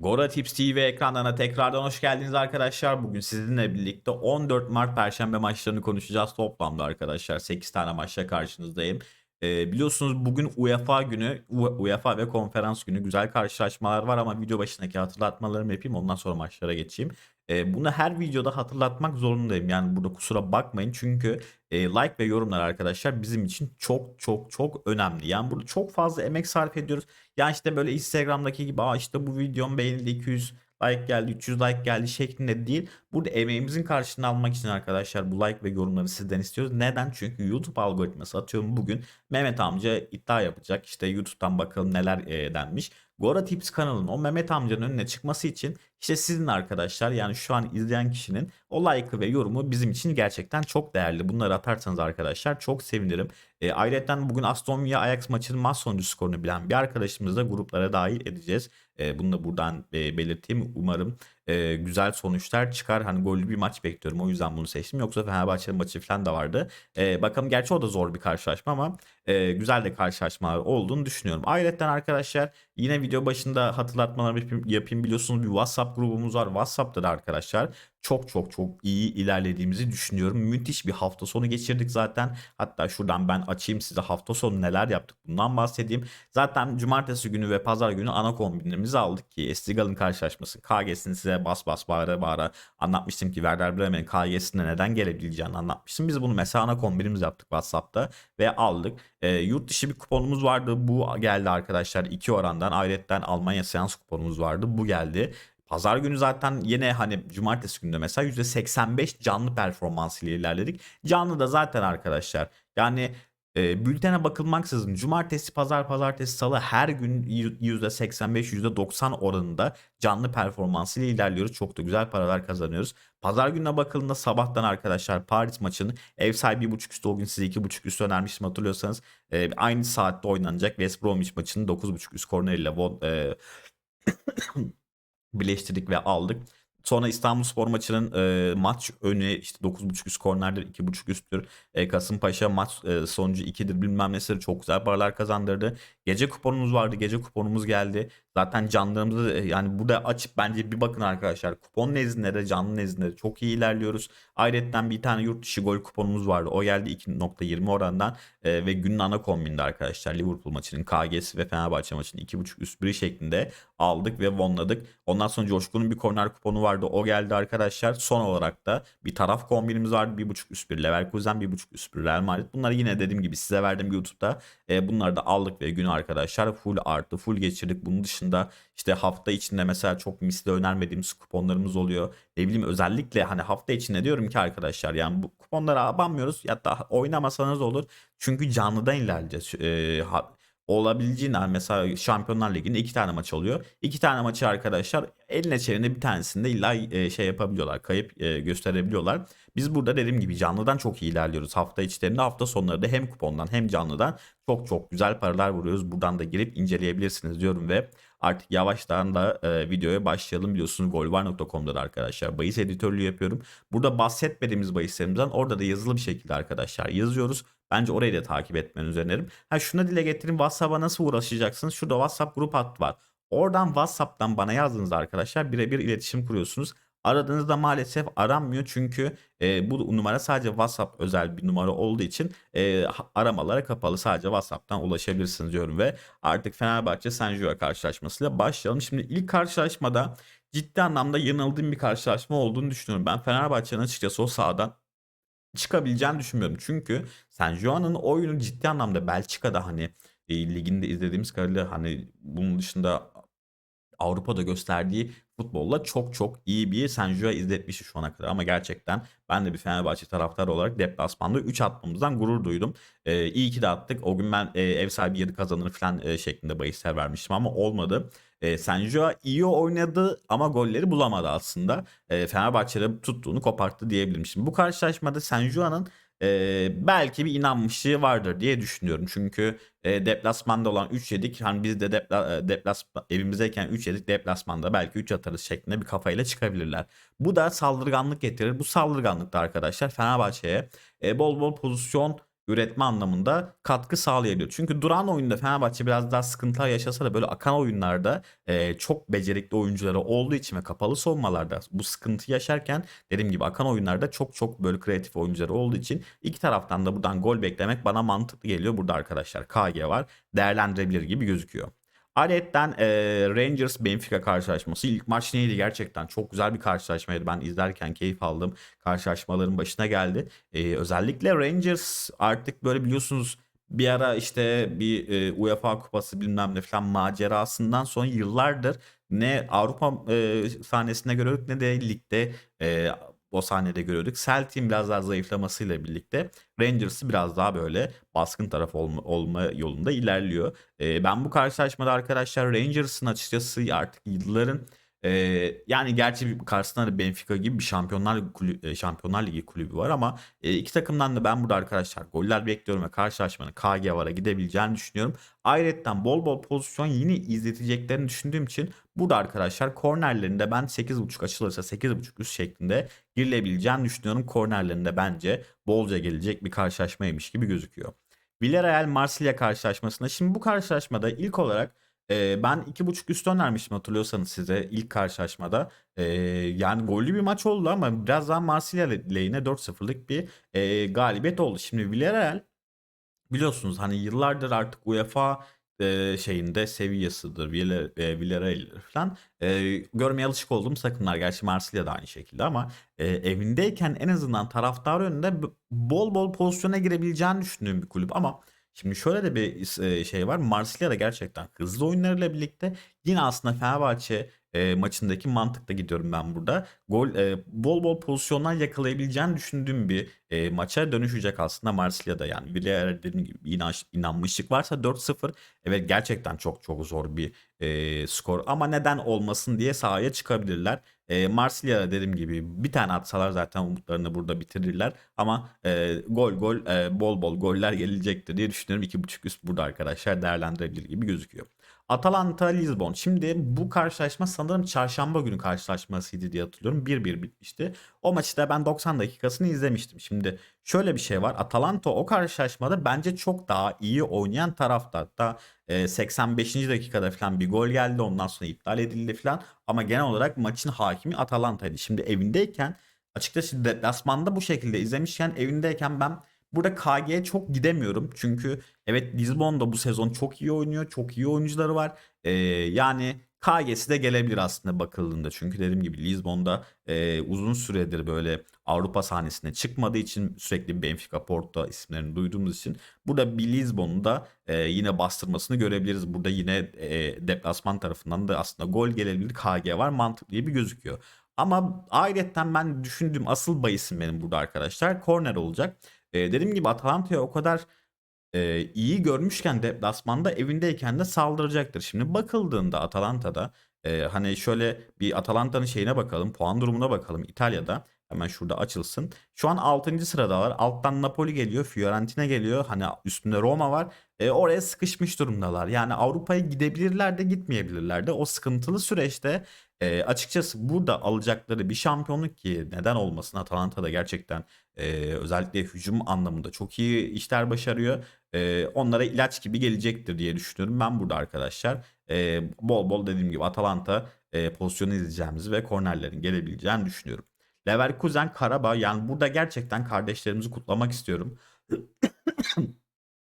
Gora Tips TV ekranlarına tekrardan hoş geldiniz arkadaşlar. Bugün sizinle birlikte 14 Mart Perşembe maçlarını konuşacağız toplamda arkadaşlar. 8 tane maçla karşınızdayım. Ee, biliyorsunuz bugün UEFA günü, UEFA ve konferans günü güzel karşılaşmalar var ama video başındaki hatırlatmalarımı yapayım ondan sonra maçlara geçeyim. Ee, bunu her videoda hatırlatmak zorundayım. Yani burada kusura bakmayın çünkü e, like ve yorumlar arkadaşlar bizim için çok çok çok önemli. Yani burada çok fazla emek sarf ediyoruz. Ya işte böyle Instagram'daki gibi Aa işte bu videom beğenildi 200 like geldi 300 like geldi şeklinde değil. Burada emeğimizin karşılığını almak için arkadaşlar bu like ve yorumları sizden istiyoruz. Neden? Çünkü YouTube algoritması atıyorum bugün Mehmet amca iddia yapacak. İşte YouTube'dan bakalım neler e, denmiş. Gora Tips kanalının o Mehmet amcanın önüne çıkması için işte sizin arkadaşlar yani şu an izleyen kişinin o like'ı ve yorumu bizim için gerçekten çok değerli. Bunları atarsanız arkadaşlar çok sevinirim. E, ayrıca bugün Aston Villa Ajax maçının maç sonucu skorunu bilen bir arkadaşımızı da gruplara dahil edeceğiz. E, bunu da buradan e, belirteyim. Umarım e, güzel sonuçlar çıkar. Hani gollü bir maç bekliyorum. O yüzden bunu seçtim. Yoksa Fenerbahçe'nin maçı falan da vardı. E, bakalım gerçi o da zor bir karşılaşma ama e, güzel de karşılaşmalar olduğunu düşünüyorum. Ayrıca arkadaşlar yine video başında hatırlatmalar yapayım, yapayım. Biliyorsunuz bir WhatsApp grubumuz var. WhatsApp'ta da arkadaşlar çok çok çok iyi ilerlediğimizi düşünüyorum. Müthiş bir hafta sonu geçirdik zaten. Hatta şuradan ben açayım size hafta sonu neler yaptık bundan bahsedeyim. Zaten cumartesi günü ve pazar günü ana kombinlerimizi aldık ki Estigal'ın karşılaşması KG'sini size bas bas bağıra bağıra anlatmıştım ki Werder Bremen'in KG'sine neden gelebileceğini anlatmıştım. Biz bunu mesela ana kombinimiz yaptık WhatsApp'ta ve aldık. E, yurt dışı bir kuponumuz vardı. Bu geldi arkadaşlar iki orandan. Ayrıca Almanya seans kuponumuz vardı. Bu geldi. Pazar günü zaten yine hani cumartesi günde mesela %85 canlı performans ile ilerledik. Canlı da zaten arkadaşlar yani e, bültene bakılmaksızın cumartesi, pazar, pazartesi, salı her gün %85, %90 oranında canlı performans ile ilerliyoruz. Çok da güzel paralar kazanıyoruz. Pazar gününe bakıldığında sabahtan arkadaşlar Paris maçını ev sahibi 1.5 üstü o gün size 2.5 üstü önermiştim hatırlıyorsanız. E, aynı saatte oynanacak West Bromwich maçını 9.5 üst korneriyle e, birleştirdik ve aldık. Sonra İstanbul Spor maçının e, maç önü işte 9.5 üst kornerdir 2.5 üsttür. E, Kasımpaşa maç e, sonucu 2'dir bilmem nesidir çok güzel paralar kazandırdı. Gece kuponumuz vardı gece kuponumuz geldi. Zaten canlarımızı e, yani burada açıp bence bir bakın arkadaşlar. Kupon nezdinde de canlı nezdinde de çok iyi ilerliyoruz. Ayrıca bir tane yurt dışı gol kuponumuz vardı. O geldi 2.20 orandan e, ve günün ana kombinde arkadaşlar Liverpool maçının KG'si ve Fenerbahçe maçının 2.5 üst biri şeklinde aldık ve vonladık. Ondan sonra Coşkun'un bir korner kuponu vardı. O geldi arkadaşlar. Son olarak da bir taraf kombinimiz vardı. 1.5 üst bir Leverkusen, 1.5 üst bir Real Madrid. Bunları yine dediğim gibi size verdim YouTube'da. E, bunları da aldık ve günü arkadaşlar full artı full geçirdik. Bunun dışında işte hafta içinde mesela çok misli önermediğimiz kuponlarımız oluyor. Ne bileyim özellikle hani hafta içinde diyorum ki arkadaşlar yani bu kuponlara abanmıyoruz. Da oynamasanız olur. Çünkü canlıdan ilerleyeceğiz. E, olabileceğinden mesela Şampiyonlar Ligi'nde iki tane maç oluyor. İki tane maçı arkadaşlar eline çevirinde bir tanesinde illa e, şey yapabiliyorlar. Kayıp e, gösterebiliyorlar. Biz burada dediğim gibi canlıdan çok iyi ilerliyoruz. Hafta içlerinde hafta sonları da hem kupondan hem canlıdan çok çok güzel paralar vuruyoruz. Buradan da girip inceleyebilirsiniz diyorum ve artık yavaştan da e, videoya başlayalım. Biliyorsunuz golvar.com'da da arkadaşlar bahis editörlüğü yapıyorum. Burada bahsetmediğimiz bahislerimizden orada da yazılı bir şekilde arkadaşlar yazıyoruz. Bence orayı da takip etmenizi öneririm. Ha şuna dile getireyim WhatsApp'a nasıl uğraşacaksınız? Şurada WhatsApp grup hattı var. Oradan WhatsApp'tan bana yazdığınızda arkadaşlar birebir iletişim kuruyorsunuz. Aradığınızda maalesef aranmıyor çünkü e, bu numara sadece WhatsApp özel bir numara olduğu için e, aramalara kapalı. Sadece WhatsApp'tan ulaşabilirsiniz diyorum ve artık Fenerbahçe Senjuva karşılaşmasıyla başlayalım. Şimdi ilk karşılaşmada ciddi anlamda yanıldığım bir karşılaşma olduğunu düşünüyorum. Ben Fenerbahçe'nin açıkçası o sahadan çıkabileceğini düşünmüyorum. Çünkü San Juan'ın oyunu ciddi anlamda Belçika'da hani e, liginde izlediğimiz kadarıyla hani bunun dışında Avrupa'da gösterdiği futbolla çok çok iyi bir San Juan izletmiş şu ana kadar. Ama gerçekten ben de bir Fenerbahçe taraftarı olarak deplasmanda 3 atmamızdan gurur duydum. Ee, iyi ki de attık. O gün ben e, ev sahibi 7 kazanır falan e, şeklinde bahisler vermiştim ama olmadı. E, Senjoa iyi oynadı ama golleri bulamadı aslında. E, Fenerbahçe'de tuttuğunu koparttı diyebilirim. Şimdi bu karşılaşmada Senjoa'nın e, belki bir inanmışlığı vardır diye düşünüyorum. Çünkü e, deplasmanda olan 3 yedik. Hani biz de depla, deplas evimizdeyken 3 yedik. Deplasmanda belki 3 atarız şeklinde bir kafayla çıkabilirler. Bu da saldırganlık getirir. Bu saldırganlıkta arkadaşlar Fenerbahçe'ye e, bol bol pozisyon üretme anlamında katkı sağlayabiliyor. Çünkü duran oyunda Fenerbahçe biraz daha sıkıntılar yaşasa da böyle akan oyunlarda e, çok becerikli oyuncuları olduğu için ve kapalı savunmalarda bu sıkıntı yaşarken dediğim gibi akan oyunlarda çok çok böyle kreatif oyuncuları olduğu için iki taraftan da buradan gol beklemek bana mantıklı geliyor. Burada arkadaşlar KG var değerlendirebilir gibi gözüküyor. Ayrıca e, Rangers Benfica karşılaşması ilk maç neydi gerçekten çok güzel bir karşılaşmaydı. Ben izlerken keyif aldım. Karşılaşmaların başına geldi. E, özellikle Rangers artık böyle biliyorsunuz bir ara işte bir e, UEFA kupası bilmem ne falan macerasından sonra yıllardır ne Avrupa e, sahnesinde görüyorduk ne de ligde e, o sahnede görüyorduk. Celtic'in biraz daha zayıflamasıyla birlikte Rangers'ı biraz daha böyle baskın taraf olma, olma yolunda ilerliyor. E, ben bu karşılaşmada arkadaşlar Rangers'ın açıkçası artık yılların e, yani gerçi karşısında da Benfica gibi bir Şampiyonlar Ligi, kulü, Şampiyonlar Ligi kulübü var ama e, iki takımdan da ben burada arkadaşlar goller bekliyorum ve karşılaşmanın KG vara gidebileceğini düşünüyorum. Ayrıca bol bol pozisyon yine izleteceklerini düşündüğüm için burada arkadaşlar kornerlerinde ben 8.5 açılırsa 8.5 üst şeklinde girilebileceğini düşünüyorum. Kornerlerinde bence bolca gelecek bir karşılaşmaymış gibi gözüküyor. Villarreal Marsilya karşılaşmasında şimdi bu karşılaşmada ilk olarak e, ben 2.5 üst önermiştim hatırlıyorsanız size ilk karşılaşmada. E, yani gollü bir maç oldu ama biraz daha Marsilya lehine 4-0'lık bir e, galibiyet oldu. Şimdi Villarreal biliyorsunuz hani yıllardır artık UEFA e, şeyinde seviyesidir. Villarreal falan. E, görmeye alışık olduğum takımlar. Gerçi Marsilya da aynı şekilde ama e, evindeyken en azından taraftar önünde bol bol pozisyona girebileceğini düşündüğüm bir kulüp ama Şimdi şöyle de bir şey var. Marsilya da gerçekten hızlı oyunlarıyla birlikte yine aslında Fenerbahçe e, maçındaki mantıkla gidiyorum ben burada. Gol e, bol bol pozisyonlar yakalayabileceğini düşündüğüm bir e, maça dönüşecek aslında Marsilya'da yani. Villarreal dediğim gibi inanç, inanmışlık varsa 4-0 evet gerçekten çok çok zor bir e, skor ama neden olmasın diye sahaya çıkabilirler. E, Marsilya dediğim gibi bir tane atsalar zaten umutlarını burada bitirirler ama e, gol gol e, bol bol goller gelecektir diye düşünüyorum. 2.5 üst burada arkadaşlar değerlendirebilir gibi gözüküyor. Atalanta Lisbon. Şimdi bu karşılaşma sanırım çarşamba günü karşılaşmasıydı diye hatırlıyorum. 1-1 bitmişti. O maçı da ben 90 dakikasını izlemiştim. Şimdi şöyle bir şey var. Atalanta o karşılaşmada bence çok daha iyi oynayan tarafta. Hatta 85. dakikada falan bir gol geldi. Ondan sonra iptal edildi falan. Ama genel olarak maçın hakimi Atalanta'ydı. Şimdi evindeyken açıkçası deplasmanda bu şekilde izlemişken evindeyken ben Burada KG'ye çok gidemiyorum. Çünkü evet Lisbon da bu sezon çok iyi oynuyor. Çok iyi oyuncuları var. Ee, yani KG'si de gelebilir aslında bakıldığında. Çünkü dediğim gibi Lisbon'da e, uzun süredir böyle Avrupa sahnesine çıkmadığı için sürekli Benfica, Porto isimlerini duyduğumuz için burada bir Lisbon'un da e, yine bastırmasını görebiliriz. Burada yine e, deplasman tarafından da aslında gol gelebilir. KG var mantıklı bir gözüküyor. Ama ayrıca ben düşündüğüm asıl bayisim benim burada arkadaşlar. Korner olacak. E, dediğim gibi Atalanta'ya o kadar e, iyi görmüşken deplasmanda evindeyken de saldıracaktır. Şimdi bakıldığında Atalanta'da e, hani şöyle bir Atalanta'nın şeyine bakalım, puan durumuna bakalım İtalya'da. Hemen şurada açılsın. Şu an 6. sıradalar. Alttan Napoli geliyor, Fiorentina geliyor. Hani üstünde Roma var. E, oraya sıkışmış durumdalar. Yani Avrupa'ya gidebilirler de gitmeyebilirler de. O sıkıntılı süreçte e, açıkçası burada alacakları bir şampiyonluk ki neden olmasın Atalanta'da gerçekten e, özellikle hücum anlamında çok iyi işler başarıyor. E, onlara ilaç gibi gelecektir diye düşünüyorum. Ben burada arkadaşlar e, bol bol dediğim gibi Atalanta e, pozisyonu izleyeceğimizi ve kornerlerin gelebileceğini düşünüyorum. Leverkusen Karabağ yani burada gerçekten kardeşlerimizi kutlamak istiyorum.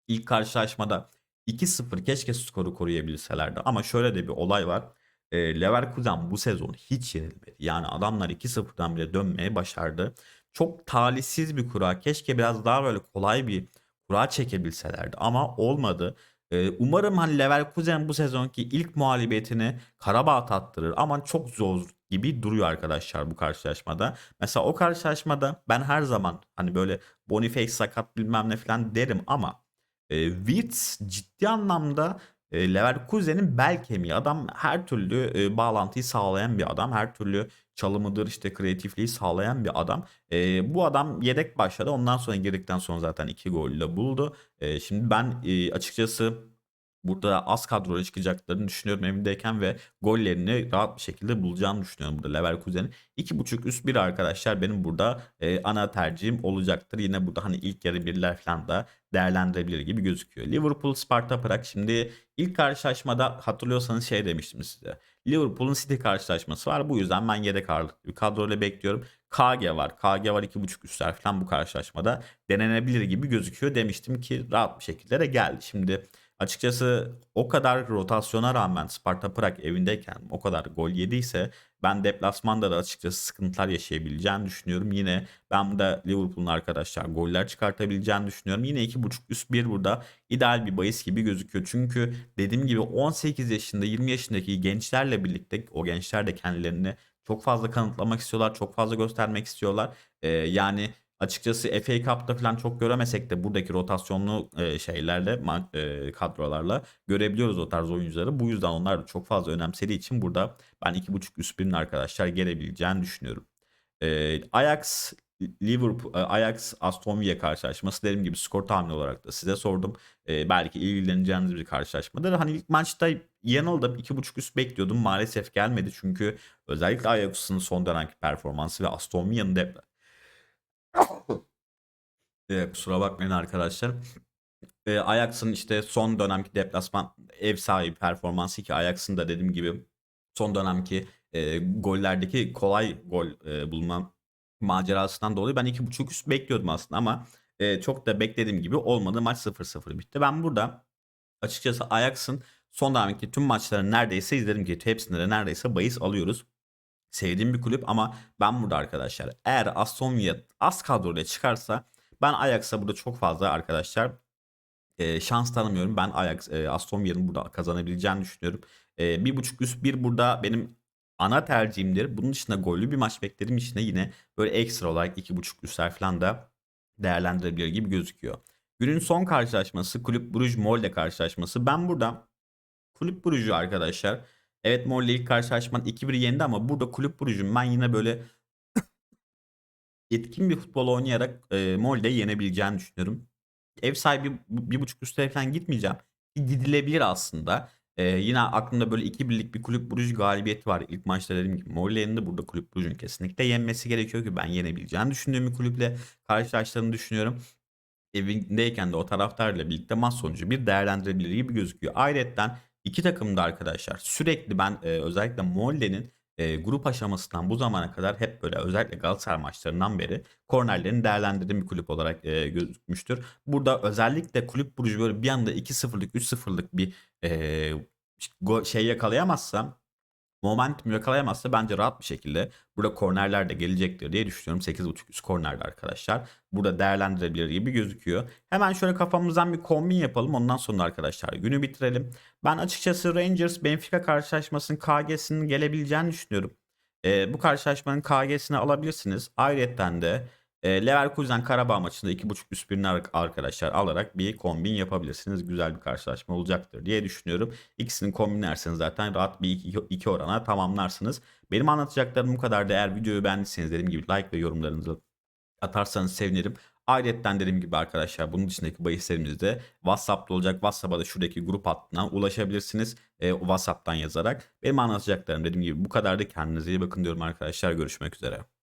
İlk karşılaşmada 2-0 keşke skoru koruyabilselerdi ama şöyle de bir olay var. E, Leverkusen bu sezon hiç yenilmedi. Yani adamlar 2-0'dan bile dönmeye başardı. Çok talihsiz bir kura. Keşke biraz daha böyle kolay bir kura çekebilselerdi ama olmadı. Ee, umarım hani Leverkusen bu sezonki ilk muhalefetini Karabağ tattırır ama çok zor gibi duruyor arkadaşlar bu karşılaşmada. Mesela o karşılaşmada ben her zaman hani böyle Boniface sakat bilmem ne falan derim ama e, Wirtz ciddi anlamda e, Leverkusen'in bel kemiği. Adam her türlü e, bağlantıyı sağlayan bir adam. Her türlü çalımıdır işte kreatifliği sağlayan bir adam. E, bu adam yedek başladı. Ondan sonra girdikten sonra zaten iki golle buldu. E, şimdi ben e, açıkçası burada az kadroya çıkacaklarını düşünüyorum evindeyken ve gollerini rahat bir şekilde bulacağını düşünüyorum burada Leverkusen'in. 2.5 üst bir arkadaşlar benim burada e, ana tercihim olacaktır. Yine burada hani ilk yarı birler falan da değerlendirebilir gibi gözüküyor. Liverpool Sparta Prag şimdi ilk karşılaşmada hatırlıyorsanız şey demiştim size. Liverpool'un City karşılaşması var. Bu yüzden ben yedek ağırlıklı bir kadroyla bekliyorum. KG var. KG var 2.5 üstler falan bu karşılaşmada denenebilir gibi gözüküyor demiştim ki rahat bir şekilde de geldi. Şimdi açıkçası o kadar rotasyona rağmen Sparta Prag evindeyken o kadar gol yediyse ben deplasmanda da açıkçası sıkıntılar yaşayabileceğini düşünüyorum. Yine ben burada Liverpool'un arkadaşlar goller çıkartabileceğini düşünüyorum. Yine 2.5 üst 1 burada ideal bir bahis gibi gözüküyor. Çünkü dediğim gibi 18 yaşında 20 yaşındaki gençlerle birlikte o gençler de kendilerini çok fazla kanıtlamak istiyorlar. Çok fazla göstermek istiyorlar. Ee, yani açıkçası FA Cup'ta falan çok göremesek de buradaki rotasyonlu e, şeylerle e, kadrolarla görebiliyoruz o tarz oyuncuları. Bu yüzden onlar da çok fazla önemsediği için burada ben 2.5 üst birin arkadaşlar gelebileceğini düşünüyorum. E, Ajax Liverpool e, Ajax Aston Villa karşılaşması dediğim gibi skor tahmini olarak da size sordum. Belki ilgileneceğiniz bir karşılaşmadır. Hani ilk maçta yanıldım 2.5 üst bekliyordum. Maalesef gelmedi çünkü özellikle Ajax'ın son dönemki performansı ve Aston Villa'nın dep e, kusura bakmayın arkadaşlar. E, Ajax'ın işte son dönemki deplasman ev sahibi performansı ki Ajax'ın da dediğim gibi son dönemki e, gollerdeki kolay gol e, bulma macerasından dolayı ben 2.5 üst bekliyordum aslında ama e, çok da beklediğim gibi olmadı. Maç 0-0 bitti. Ben burada açıkçası Ajax'ın son dönemki tüm maçlarını neredeyse izledim ki hepsinde de neredeyse bahis alıyoruz. Sevdiğim bir kulüp ama ben burada arkadaşlar eğer Aston Villa az kadroyla çıkarsa ben Ajax'a burada çok fazla arkadaşlar e, şans tanımıyorum. Ben Ajax e, Aston Villa'nın burada kazanabileceğini düşünüyorum. E, bir buçuk üst bir burada benim ana tercihimdir. Bunun dışında gollü bir maç beklediğim için de yine böyle ekstra olarak iki buçuk üstler falan da değerlendirebilir gibi gözüküyor. Günün son karşılaşması Kulüp Bruges Molde karşılaşması. Ben burada Kulüp Bruges'u arkadaşlar evet Molde ilk karşılaşmanın 2-1 yendi ama burada Kulüp Bruges'un ben yine böyle etkin bir futbol oynayarak e, Molde'yi yenebileceğini düşünüyorum. Ev sahibi bir buçuk üstlere falan gitmeyeceğim. Gidilebilir aslında. Ee, yine aklımda böyle iki birlik bir kulüp Bruges galibiyeti var. İlk maçta dediğim gibi Molle'nin de burada kulüp Bruges'un kesinlikle yenmesi gerekiyor ki ben yenebileceğini düşündüğüm bir kulüple karşılaştığını düşünüyorum. Evindeyken de o taraftarla birlikte maç sonucu bir değerlendirebilir gibi gözüküyor. Ayrıca iki takım da arkadaşlar sürekli ben e, özellikle Molle'nin e, grup aşamasından bu zamana kadar hep böyle özellikle Galatasaray maçlarından beri kornerlerini değerlendirdiğim bir kulüp olarak e, gözükmüştür. Burada özellikle kulüp Bruges böyle bir anda 2-0'lık 3-0'lık bir e, şey yakalayamazsa momentum yakalayamazsa bence rahat bir şekilde burada kornerler de gelecektir diye düşünüyorum. 8.5 üst kornerde arkadaşlar. Burada değerlendirebilir gibi gözüküyor. Hemen şöyle kafamızdan bir kombin yapalım. Ondan sonra arkadaşlar günü bitirelim. Ben açıkçası Rangers Benfica karşılaşmasının KG'sinin gelebileceğini düşünüyorum. Ee, bu karşılaşmanın KG'sini alabilirsiniz. Ayrıca de e, Leverkusen Karabağ maçında 2.5 üst birini ar- arkadaşlar alarak bir kombin yapabilirsiniz. Güzel bir karşılaşma olacaktır diye düşünüyorum. İkisini kombinlerseniz zaten rahat bir iki, iki orana tamamlarsınız. Benim anlatacaklarım bu kadar. Eğer videoyu beğendiyseniz dediğim gibi like ve yorumlarınızı atarsanız sevinirim. Ayrıca dediğim gibi arkadaşlar bunun dışındaki bahislerimiz de WhatsApp'ta olacak. WhatsApp'a da şuradaki grup hattına ulaşabilirsiniz. E, WhatsApp'tan yazarak. Benim anlatacaklarım dediğim gibi bu kadar da kendinize iyi bakın diyorum arkadaşlar. Görüşmek üzere.